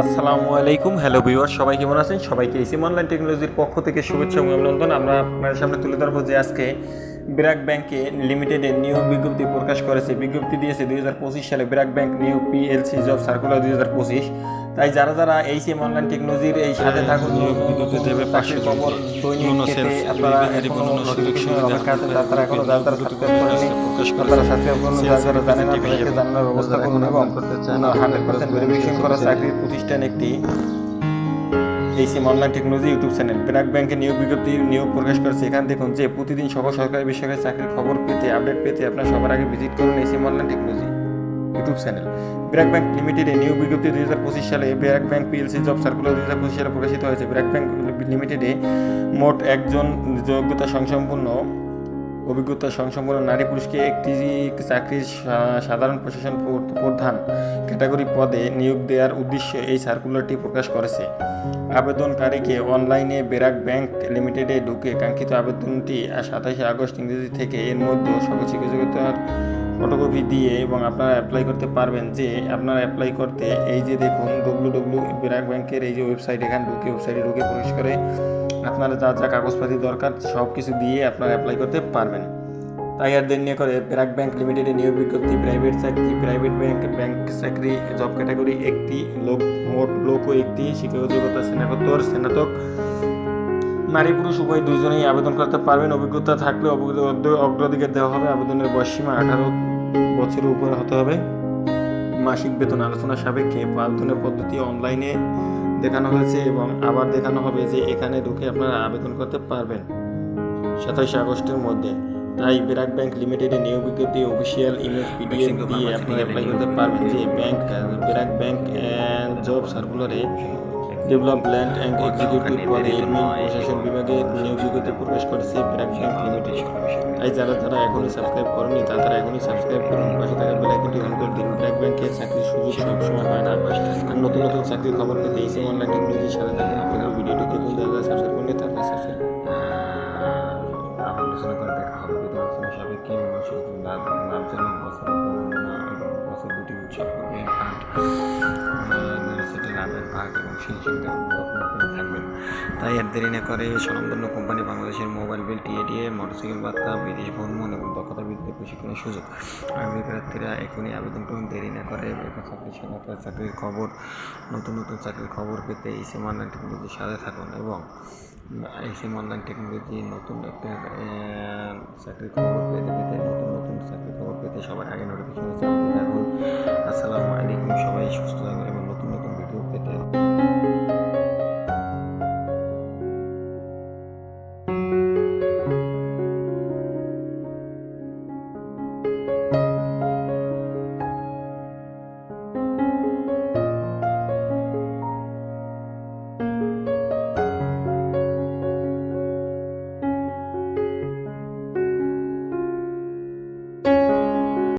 আসসালামু আলাইকুম। Hello viewer সবাই কেমন আছেন? সবাইকে এসিম অনলাইন টেকনোলজির পক্ষ থেকে শুভেচ্ছা অভিনন্দন। আমরা আপনাদের সামনে তুলে ধরবো যে আজকে ব্র্যাক ব্যাংকে লিমিটেডে নিয়োগ বিজ্ঞপ্তি প্রকাশ করেছে। বিজ্ঞপ্তি দিয়েছে দুই হাজার পঁচিশ সালে BRAC bank new PLC job circular দুই হাজার পঁচিশ। তাই যারা যারা এই সিম অনলাইন টেকনোলজির এই সাথে থাকুন নিয়োগ দেবে পাশের খবর দৈনিক পেতে আপনারা এখনও নোটিফিকেশন অপেক্ষা আছেন তারা এখনও যারা তারা সাবস্ক্রাইব করেনি তারা সাবস্ক্রাইব করুন যারা যারা জানেন না তাদেরকে জানানোর ব্যবস্থা করুন এবং হান্ড্রেড পার্সেন্ট ভেরিফিকেশন করা চাকরির প্রতিষ্ঠান একটি এই sim online technology YouTube channel BRAC ব্যাংকে নিয়োগ বিজ্ঞপ্তি নিয়োগ প্রকাশ করেছে এখান দেখুন যে প্রতিদিন সকল সরকারি বেসরকারি চাকরির খবর পেতে আপডেট পেতে আপনার সবার আগে ভিজিট করুন এই sim online technology YouTube channel. BRAC bank লিমিটেডে নিউ বিজ্ঞপ্তি দুই হাজার পঁচিশ সালে BRAC bank PLC job circular দুই হাজার পঁচিশ সালে প্রকাশিত হয়েছে। ব্র্যাক ব্যাংক লিমিটেডে মোট একজন যোগ্যতা সংসম্পন্ন অভিজ্ঞতা সংসম্পন্ন নারী পুরুষকে একটি চাকরির সাধারণ প্রশাসন প্র- প্রধান ক্যাটাগরি পদে নিয়োগ দেওয়ার উদ্দেশ্যে এই সার্কুলারটি প্রকাশ করেছে। আবেদনকারীকে অনলাইনে বেরাক ব্যাংক লিমিটেডে ঢুকে কাঙ্ক্ষিত আবেদনটি সাতাশে আগস্ট ইংরেজি থেকে এর মধ্যে সকল শিক্ষাযোগ্যতার ফটোকপি দিয়ে এবং আপনারা অ্যাপ্লাই করতে পারবেন যে আপনারা অ্যাপ্লাই করতে এই যে দেখুন ডব্লু ডব্লু বেরাক ব্যাংকের এই যে ওয়েবসাইট এখানে ঢুকে ওয়েবসাইটে ঢুকে প্রবেশ করে আপনারা যা যা কাগজপাতি দরকার সব কিছু দিয়ে আপনারা অ্যাপ্লাই করতে পারবেন। তাই আর নিয়ে করে ব্র্যাক ব্যাংক লিমিটেডে নিয়োগ বিজ্ঞপ্তি প্রাইভেট চাকরি প্রাইভেট ব্যাংক ব্যাংক চাকরি জব ক্যাটাগরি একটি, লোক, মোট লোক একটি, শিক্ষক, যোগ্যতা, স্নাতকোত্তর, স্নাতক। নারী পুরুষ উভয় দুজনেই আবেদন করতে পারবেন। অভিজ্ঞতা থাকলে অগ্রাধিকার দেওয়া হবে। আবেদনের বয়সীমা আঠারো বছরের উপরে হতে হবে। মাসিক বেতন আলোচনা সাপেক্ষে আবেদনের পদ্ধতি অনলাইনে দেখানো হয়েছে এবং আবার দেখানো হবে যে এখানে ঢুকে আপনারা আবেদন করতে পারবেন। সাতাশে আগস্টের মধ্যে। তাই ব্র্যাক ব্যাংক লিমিটেডে নিউ বিজ্ঞপ্তি অফিসিয়াল ইমেজ পিডিএফ দিয়ে আপনি অ্যাপ্লাই করতে পারবেন যে ব্যাংক ব্র্যাক ব্যাংক জব সার্কুলারে ডেভেলপমেন্ট অ্যান্ড এক্সিকিউটিভ এডমিন প্রশাসন বিভাগে নিয়োগ প্রবেশ করেছে ব্র্যাক ব্যাংক লিমিটেড তাই যারা যারা এখনই সাবস্ক্রাইব করেনি তারা তারা এখনই সাবস্ক্রাইব করুন। পাশে থাকা বেল আইকনটি অন করে দিন। ব্র্যাক ব্যাংকের চাকরির সুযোগ সবসময় হয় না। আর নতুন নতুন চাকরির খবর পেতে এই সিম অনলাইন টেকনোলজির সাথে থাকুন। আপনাদের ভিডিওটি দেখুন। যারা যারা সাবস্ক্রাইব করেনি। তারা সাবস্ক্রাইব আলোচনা করে দেখা হবে। লাভজনক বছর। দুটি উৎসব করবে লাভের ভাগ এবং সেই করে থাকবেন তাই আর দেরি না করে স্বনামধন্য কোম্পানি বাংলাদেশের মোবাইল বিল, টিএডিএ, মোটরসাইকেল বার্তা বিদেশ ভ্রমণ এবং দক্ষতা বৃদ্ধির প্রশিক্ষণের সুযোগ। আগ্রহী প্রার্থীরা এখনই আবেদন করুন, দেরি না করে বেকার চাকরি সহায়তা চাকরির খবর, নতুন নতুন চাকরির খবর পেতে এই সীমানা টেকনোলজির সাথে থাকুন এবং এসএম অনলাইন টেকনোলজি নতুন একটা চাকরির খবর পেতে পেতে নতুন নতুন চাকরির খবর পেতে সবার আগে নোটিফিকেশন চালাতে থাকুন আসসালামু আলাইকুম, সবাই সুস্থ থাকবেন।